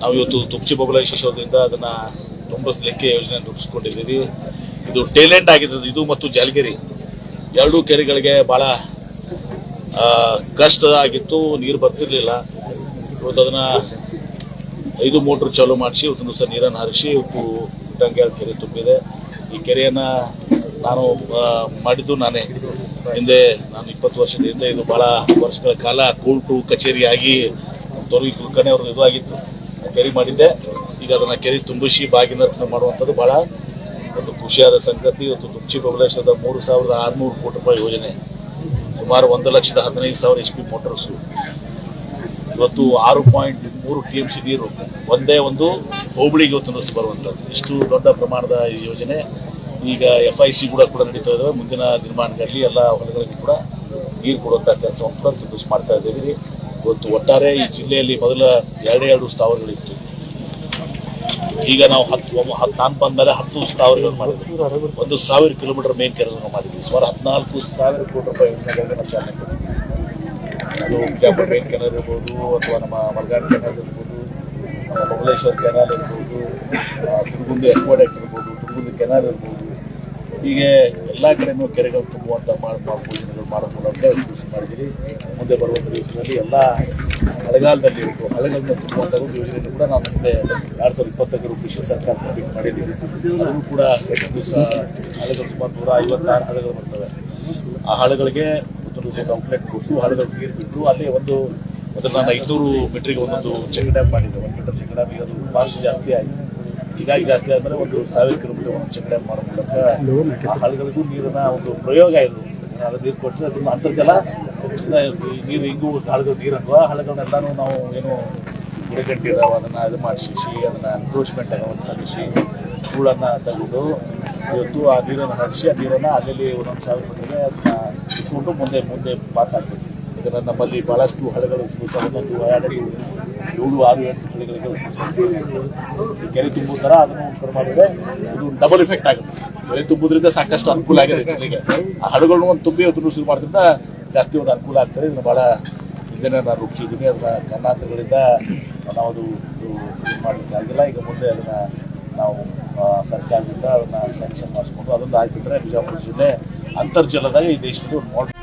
ನಾವು ಇವತ್ತು ತುಪ್ಚಿ ಬೊಬ್ಬಲ ಶಿಶೋದ್ರಿಂದ ಅದನ್ನ ತುಂಬಿಸ್ಲಿಕ್ಕೆ ಯೋಜನೆ ರೂಪಿಸ್ಕೊಂಡಿದ್ದೀವಿ. ಇದು ಟೇಲೆಂಟ್ ಆಗಿದ್ದು ಇದು ಮತ್ತು ಜಾಲಗಿರಿ. ಎರಡೂ ಕೆರೆಗಳಿಗೆ ಬಹಳ ಆ, ಕಷ್ಟ ಆಗಿತ್ತು ನೀರು ಬರ್ತಿರ್ಲಿಲ್ಲ. ಇವತ್ತು ಅದನ್ನ ಐದು ಮೋಟ್ರ್ ಚಾಲೂ ಮಾಡಿಸಿ ಇವತ್ತು ದಿವಸ ನೀರನ್ನು ಹರಿಸಿ ಇವತ್ತು ಗಂಗ್ಯಾಳ ಕೆರೆ ತುಂಬಿದೆ. ಈ ಕೆರೆಯನ್ನ ನಾನು ಮಾಡಿದ್ದು ನಾನೇ. ಹಿಂದೆ ನಾನು ಇಪ್ಪತ್ತು ವರ್ಷದಿಂದ ಇದು ಬಹಳ ವರ್ಷಗಳ ಕಾಲ ಕೋರ್ಟು ಕಚೇರಿಯಾಗಿ ತೊರಗಿ ಕುಲಕರ್ಣಿ ಅವ್ರದ್ದು ಇದು ಆಗಿತ್ತು ಕೆರೆ ಮಾಡಿದ್ದೆ. ಈಗ ಅದನ್ನ ಕೆರೆ ತುಂಬಿಸಿ ಬಾಗಿನ ಮಾಡುವಂಥದ್ದು ಬಹಳ ಒಂದು ಖುಷಿಯಾದ ಸಂಗತಿ. ಇವತ್ತು ತುರ್ಚಿ ಬಬಲೇಶ್ವರದ ಮೂರು ಸಾವಿರದ ಆರುನೂರು ಕೋಟಿ ರೂಪಾಯಿ ಯೋಜನೆ. ಸುಮಾರು ಒಂದು ಲಕ್ಷದ ಹದಿನೈದು ಸಾವಿರ ಎಚ್ ಪಿ ಮೋಟರ್ಸು. ಇವತ್ತು ಆರು ಪಾಯಿಂಟ್ ಮೂರು ಟಿ ಎಂ ಸಿ ನೀರು ಒಂದೇ ಒಂದು ಹೋಬಳಿಗೆ ಇವತ್ತು ಬರುವಂಥದ್ದು. ಇಷ್ಟು ದೊಡ್ಡ ಪ್ರಮಾಣದ ಯೋಜನೆ. ಈಗ ಎಫ್ ಐ ಸಿ ಕೂಡ ಕೂಡ ನಡೀತಾ ಇದ್ದಾವೆ ಮುಂದಿನ ನಿರ್ಮಾಣಗಳಲ್ಲಿ ಎಲ್ಲ ಹೊಲಗಳಿಗೂ ಕೂಡ ನೀರು ಕೊಡುವಂಥ ಕೆಲಸವನ್ನು ಕೂಡ ತುಂಬಿಸಿ ಮಾಡ್ತಾ ಇದ್ದೀವಿ. ಇವತ್ತು ಒಟ್ಟಾರೆ ಈ ಜಿಲ್ಲೆಯಲ್ಲಿ ಮೊದಲ ಎರಡೇ ಎರಡು ಸ್ಥಾವರಗಳಿತ್ತು. ಈಗ ನಾವು ಹತ್ತು ನಾನು ಬಂದಮೇಲೆ ಹತ್ತು ಸ್ಥಾವರಗಳನ್ನು ಮಾಡಿದ್ವಿ. ಒಂದು ಸಾವಿರ ಕಿಲೋಮೀಟರ್ ಮೇನ್ ಕೆರೆಗಳನ್ನು ಮಾಡಿದ್ವಿ. ಸುಮಾರು ಹದಿನಾಲ್ಕು ಸಾವಿರ ಕೋಟಿ ರೂಪಾಯಿ ಅದು ಕ್ಯಾಪಲ್ ಮೇನ್ ಕೆನಲ್ ಇರ್ಬೋದು ಅಥವಾ ನಮ್ಮ ಮಲ್ಗಾಡ್ ಕೆನಲ್ ಇರ್ಬೋದು ನಮ್ಮ ಬಬಲೇಶ್ವರ ಕೆನಾಲ್ ಇರ್ಬೋದು ತುರ್ಗುಂದಿ ಎಕ್ವಾಡೆಕ್ಟ್ ಇರ್ಬೋದು ತುರ್ಗುಂದಿ ಕೆನಾಲ್ ಇರ್ಬೋದು ಹೀಗೆ ಎಲ್ಲ ಕಡೆನೂ ಕೆರೆಗಳು ತುಂಬುವಂಥ ಮಾಡಿ ಯೋಜನೆಗಳು ಮಾಡೋ ಮೂಲಕ ಕೃಷಿ ಮಾಡಿದ್ದೀವಿ ಮುಂದೆ ಬರುವಂಥ ದಿವಸದಲ್ಲಿ ಎಲ್ಲ ಮಳೆಗಾಲದಲ್ಲಿ ಹಳೆಗಳನ್ನ ತುಂಬುವಂಥ ಒಂದು ಯೋಜನೆಯನ್ನು ಕೂಡ ನಾವು ಮುಂದೆ ಎರಡು ಸಾವಿರದ ಇಪ್ಪತ್ತೈದು ಕೃಷಿ ಸರ್ಕಾರ ಸಬ್ಮಿಟ್ ಮಾಡಿದ್ದೀವಿ ಅದನ್ನು ಕೂಡ ಒಂದು ದಿವಸ ಹಳೆಗಳು ಸುಮಾರು ನೂರ ಐವತ್ತಾರು ಹಳೆಗಳು ಬರ್ತವೆ. ಆ ಹಳೆಗಳಿಗೆ ಒಂದು ದಿವಸ ಔಟ್ಲೆಟ್ ಕೊಟ್ಟು ಹಳೆಗಳು ನೀರು ಬಿಟ್ಟು ಅಲ್ಲಿ ಒಂದು ಅದನ್ನು ನಾನು ಐದುನೂರು ಮೀಟ್ರಿಗೆ ಒಂದೊಂದು ಚೆಕ್ ಡ್ಯಾಮ್ ಮಾಡಿದ್ದೆ. ಒಂದು ಮೀಟರ್ ಚೆಕ್ ಡ್ಯಾಮ್ ಅದು ಭಾಷೆ ಜಾಸ್ತಿ ಆಯಿತು. ಹೀಗಾಗಿ ಜಾಸ್ತಿ ಆದರೆ ಒಂದು ಸಾವಿರ ಕಿಲೋಮೀಟರ್ ಒಂದು ಚೆಕ್ ಡ್ಯಾಮ್ ಮಾಡೋ ಮೂಲಕ ಆ ಹಳ್ಳಿಗಳಿಗೂ ನೀರಿನ ಒಂದು ಪ್ರಯೋಗ ಇದು. ಅದು ನೀರು ಕೊಟ್ಟರೆ ಅದನ್ನ ಅಂತರ್ಜಲ. ನೀರು ಹಿಂಗೂ ಹಳ್ಳಗಳು ನೀರು ಅಥವಾ ಹಳ್ಳಗಳನ್ನೆಲ್ಲಾನು ನಾವು ಏನು ಗಿಡಗಂಟಿ ಅದನ್ನು ಇದು ಮಾಡಿಸಿ ಅದನ್ನು ಎನ್ಕ್ರೋಚ್ಮೆಂಟ್ ಆಗೋದು ತಗಿಸಿ ಹೂಳನ್ನು ತೆಗೆದು ಇವತ್ತು ಆ ನೀರನ್ನು ಹರಿಸಿ ಆ ನೀರನ್ನು ಅಲ್ಲಿ ಒಂದೊಂದು ಸಾವಿರ ಮಟ್ಟಿಗೆ ಅದನ್ನ ಇಟ್ಕೊಂಡು ಮುಂದೆ ಮುಂದೆ ಪಾಸ್ ಆಗಬೇಕು. ಯಾಕಂದ್ರೆ ನಮ್ಮಲ್ಲಿ ಭಾಳಷ್ಟು ಹಳೆಗಳು ಏಳು, ಆರು, ಎಂಟು ಹಳ್ಳಿಗಳಿಗೆ ಈ ಕೆರೆ ತುಂಬೋ ಥರ ಅದನ್ನು ಶುರು ಮಾಡಿದ್ರೆ ಅದು ಡಬಲ್ ಇಫೆಕ್ಟ್ ಆಗುತ್ತೆ. ಕೆರೆ ತುಂಬುದ್ರಿಂದ ಸಾಕಷ್ಟು ಅನುಕೂಲ ಆಗಿದೆ ಜನರಿಗೆ. ಆ ಒಂದು ತುಂಬಿ ಅದನ್ನು ಶುರು ಮಾಡೋದ್ರಿಂದ ಜಾಸ್ತಿ ಒಂದು ಅನುಕೂಲ ಆಗ್ತದೆ. ಇದನ್ನು ಭಾಳ ಇದನ್ನ ನಾನು ರೂಪಿಸಿದ್ದೀನಿ. ಅದನ್ನ ಕರ್ನಾಟಕಗಳಿಂದ ನಾವು ಅದು ಮಾಡಲಿಕ್ಕೆ ಆಗಿಲ್ಲ. ಈಗ ಮುಂದೆ ಅದನ್ನ ನಾವು ಸರ್ಕಾರದಿಂದ ಅದನ್ನ ಸ್ಯಾಂಕ್ಷನ್ ಮಾಡಿಸ್ಕೊಂಡು ಅದೊಂದು ಆಯ್ತಿದ್ರೆ ಬಿಜಾಪುರ ಜಿಲ್ಲೆ ಅಂತರ್ಜಲದಾಗ ಈ ದೇಶದಲ್ಲಿ ಒಂದು